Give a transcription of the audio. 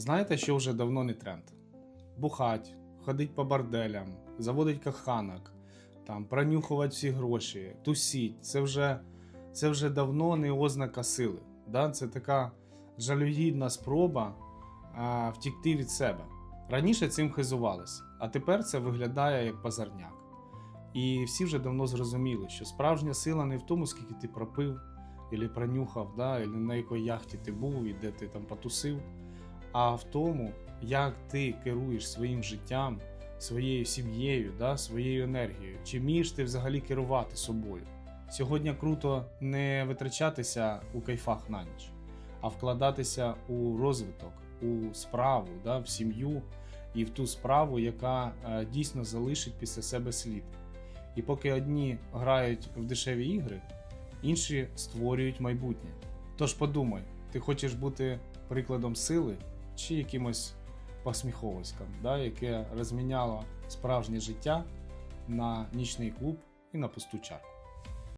Знаєте, що вже давно не тренд? Бухать, ходить по борделям, заводить коханок, там, пронюхувати всі гроші, тусіть. Це вже, це вже давно не ознака сили. Да? Це така жалюгідна спроба а, втікти від себе. Раніше цим хизувались, а тепер це виглядає як пазарняк. І всі вже давно зрозуміли, що справжня сила не в тому, скільки ти пропив, або пронюхав, да, або на якій яхті ти був і де ти там потусив, а в тому, як ти керуєш своїм життям, своєю сім'єю, да, своєю енергією. Чи вмієш ти взагалі керувати собою? Сьогодні круто не витрачатися у кайфах на ніч, а вкладатися у розвиток, у справу, да, в сім'ю і в ту справу, яка е, дійсно залишить після себе слід. І поки одні грають в дешеві ігри, інші створюють майбутнє. Тож подумай, ти хочеш бути прикладом сили чи якимось посміховиськом, да, яке розміняло справжнє життя на нічний клуб і на пусту чарку.